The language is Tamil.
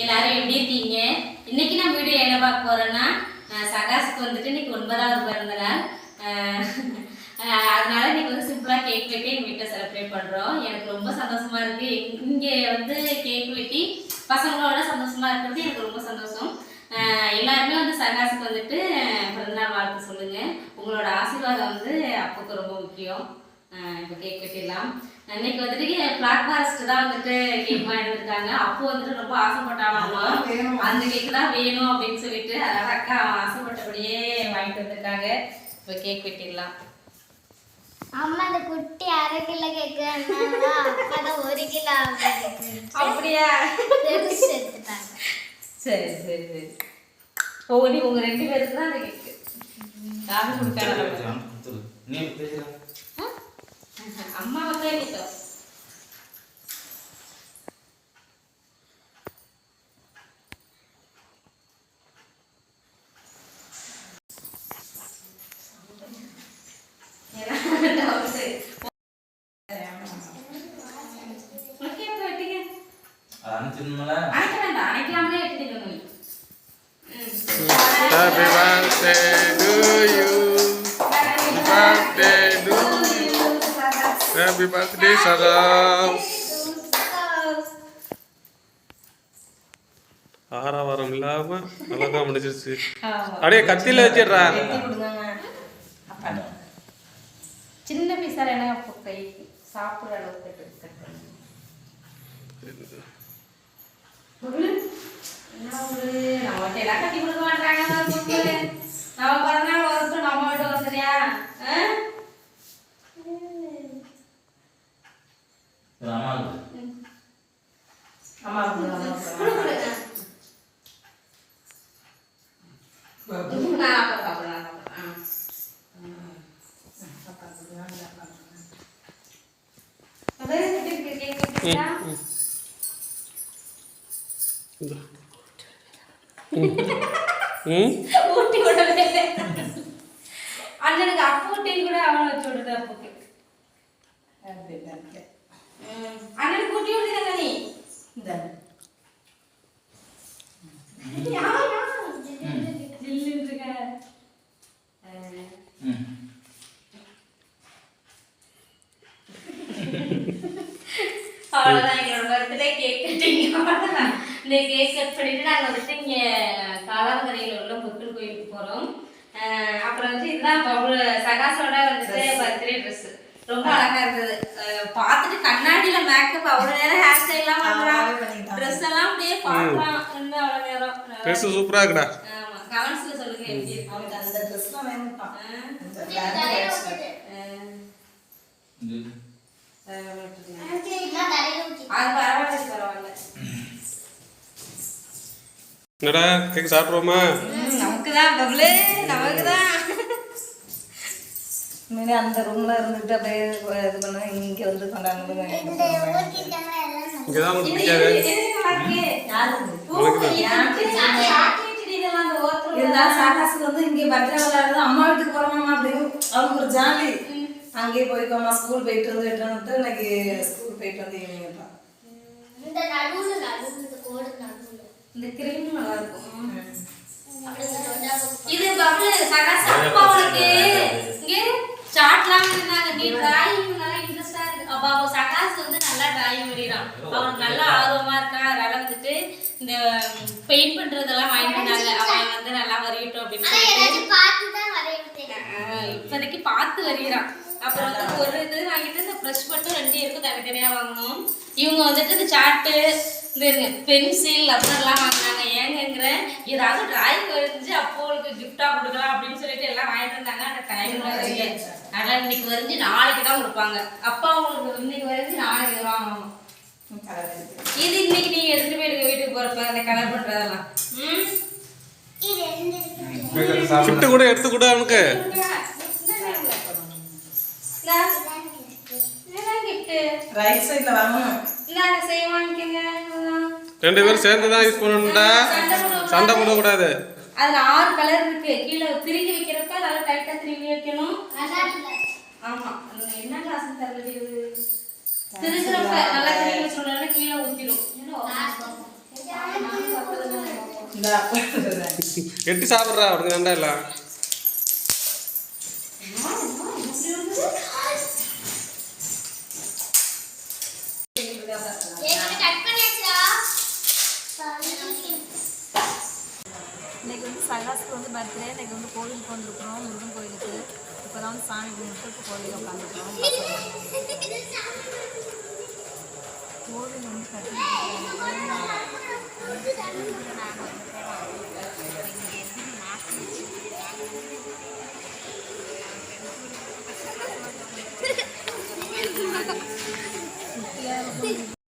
எல்லாரும் எப்படி இருக்கீங்க? இன்னைக்கு நான் வீடியோ என்ன பார்க்க போறேன்னா சகாசுக்கு வந்துட்டு இன்னைக்கு ஒன்பதாவது பிறந்த நாள். அதனால இன்னைக்கு வந்து சிம்பிளா கேக் வெட்டி எங்க வீட்டில் செலிப்ரேட் பண்றோம். எனக்கு ரொம்ப சந்தோஷமா இருக்கு. இங்க- வந்து கேக் வெட்டி பசங்களோட சந்தோஷமா இருக்கிறது எனக்கு ரொம்ப சந்தோஷம். எல்லாருமே வந்து சகாசுக்கு வந்துட்டு பிறந்தநாள் வாழ்த்து சொல்லுங்க. உங்களோட ஆசீர்வாதம் வந்து அப்போக்கு ரொம்ப முக்கியம். இப்போ கேக் வெட்டிடலாம். இன்னைக்கு வந்துட்டு பிளாக் ஃபாரஸ்ட் தான் வந்துட்டு கேக் வாங்கிட்டு வந்திருக்காங்க அப்போ வந்துட்டு ரொம்ப ஆசைப்பட்டாலாமா அந்த கேக் தான் வேணும் அப்படின்னு சொல்லிட்டு அதனால அக்கா ஆசைப்பட்டபடியே வாங்கிட்டு வந்திருக்காங்க. இப்போ கேக் வெட்டிடலாம். அம்மா அந்த குட்டி அரை கிலோ கேக்கு அப்பா தான் ஒரு கிலோ அப்படியா? சரி சரி சரி. ஓ நீ உங்க ரெண்டு பேருக்கு தான் அந்த கேக்கு யாரும் கொடுக்காத நீ பேசுற அம்மா வந்து கேட்டோம் அனுப்பிச்சிருந்தோம்ல அணைக்க வேண்டாம் அணைக்காமலே எடுத்துக்கணும் நீ Happy birthday. Happy birthday, Saras. ஆறாவாரம் இல்லாம அழகா முடிஞ்சிருச்சு. அப்படியே கத்தியில வச்சிடுறா. சின்ன என்ன கை சாப்பிடுற அளவுக்கு இருக்கு என்ன ஒரு நம்மகிட்ட எல்லாம் கட்டி கொடுக்க மாட்டாங்க நம்ம பிறந்தநாள் வரட்டும் நம்ம வீட்டு வர சரியா ஆ? இது அம்மாவுக்கு அம்மா கொடு, அம்மா கொடு, அம்மா கொடு. நான் அப்புறம் சாப்பிடுறேன், நான் சாப்பிடுறேன். ஆ. அது எப்படி இருக்கு, கேக் வெட்டியா? ம் ஊட்டி விடவே. அண்ணனுக்கு அப்போ டீ கூட அவன் வச்சு விடுறது அப்புக்கு. அண்ணனுக்கு ஊட்டி விடுறீங்க நீ யா. ஜில்லுன்னு இருக்க. ஆ. ம் எங்களோட பர்த்டே கேக் கட்டிங் அவ்வளவுதான் இந்த கேக் கட் பண்ணிட்டு வந்துட்டு இங்க காலாங்கரையில உள்ள முருகன் கோயிலுக்கு போறோம். அஹ் அப்புறம் வந்து இதுதான் பவுல் சகாசோட வந்துட்டு பர்த்டே ட்ரெஸ் ரொம்ப அழகா இருந்தது. பார்த்துட்டு கண்ணாடியில மேக்கப் அவ்வளவு நேரம் ஹேர் ஸ்டைல் எல்லாம் பண்றான். ட்ரெஸ் எல்லாம் அப்படியே பார்க்கலாம் நேரம். ட்ரெஸ் சூப்பரா இருக்குடா. கமெண்ட்ஸ்ல சொல்லுங்க எப்படி இருக்கு? அவனுக்கு அந்த ட்ரெஸ்லாம் வேணும்ப்பா என்னடா கேக் சாப்பிடுவோமா? நமக்கு தான் பப்ளு நமக்கு தான் முன்னாடி அந்த ரூம்ல இருந்துட்டு அப்படியே இது பண்ண இங்க வந்து கொண்டாந்து எல்லாம் இங்கதான் உனக்கு பிடிக்காது? இருந்தாலும் சாகாசுக்கு வந்து இங்கே பர்த்டே விளையாடுறது அம்மா வீட்டுக்கு போறோமா அப்படின்னு அவங்க ஒரு ஜாலி. அங்கேயே போய்க்கோமா ஸ்கூல் போயிட்டு வந்து விட்டுட்டு இன்னைக்கு ஸ்கூல் போயிட்டு வந்து ஈவினிங் தான் இந்த நடுவுல நடுவுல இந்த கோடு நடுவுல. இந்த கிரீம் நல்லா இருக்கும். இது பப்ளு சகாச அப்பா உனக்கு. இங்க சாட்லாம் இருந்தாங்க. நீ டிராயிங் நல்லா இன்ட்ரெஸ்டா இருக்கு. அப்பா அவ சகாஸ் வந்து நல்லா டிராயிங் வரையறான் அவனுக்கு நல்லா ஆர்வமா இருக்கான் அதனால வந்துட்டு இந்த பெயிண்ட் பண்றதெல்லாம் வாங்கிட்டு வந்தாங்க அவன் வந்து நல்லா வரையட்டும் அப்படின்னு இப்போதைக்கு பார்த்து வரைகிறான் அப்புறம் வந்து ஒரு இது வாங்கிட்டு இந்த ப்ரெஷ் மட்டும் ரெண்டு இருக்கும் தனித்தனியா வாங்கணும். இவங்க வந்துட்டு இந்த சார்ட்டு இந்த பென்சில் ரப்பர்லாம் வாங்கினாங்க ஏங்கங்கிற ஏதாவது டிராயிங் வரைஞ்சு அப்போ உங்களுக்கு கிஃப்டா கொடுக்கலாம் அப்படின்னு சொல்லிட்டு எல்லாம் வாங்கிட்டு வந்தாங்க. அந்த டைம்ல வரைய அதனால இன்னைக்கு வரைஞ்சு நாளைக்கு தான் கொடுப்பாங்க. அப்பா உங்களுக்கு இன்னைக்கு வரைஞ்சு நாளைக்கு வாங்கணும். இது இன்னைக்கு நீ எடுத்துட்டு போயிடுங்க வீட்டுக்கு போறப்ப அந்த கலர் பண்றதெல்லாம். ம்? கூட எடுத்து கூட அவனுக்கு. ரைட் சைடில் வரணும். ரெண்டு பேரும் சேர்ந்து தான் யூஸ் பண்ணணும்டா. சண்டை போடக்கூடாது. அதுல ஆறு கலர் இருக்கு. கீழே திருகி வைக்கிறப்ப நல்லா டைட்டா திருகி வைக்கணும். ஆமா. என்ன கிளாஸ் தரது திருகிறப்ப நல்லா திருகி வச்சோம்னா கீழே ஊத்திடும் இது எட்டி சாப்பிட்றா அவனுக்கு வேண்டாம் இல்லை இன்னைக்கு வந்து சைலாஸ்க்கு வந்து பர்த்டே இன்னைக்கு வந்து கோவிலுக்கு வந்திருக்கிறோம் முருகன் கோயிலுக்கு. இப்போ தான் வந்து சாமி கும்பிட்டு இப்போ கோயிலில் உட்காந்துருக்கோம் கோவில் வந்து கட்டி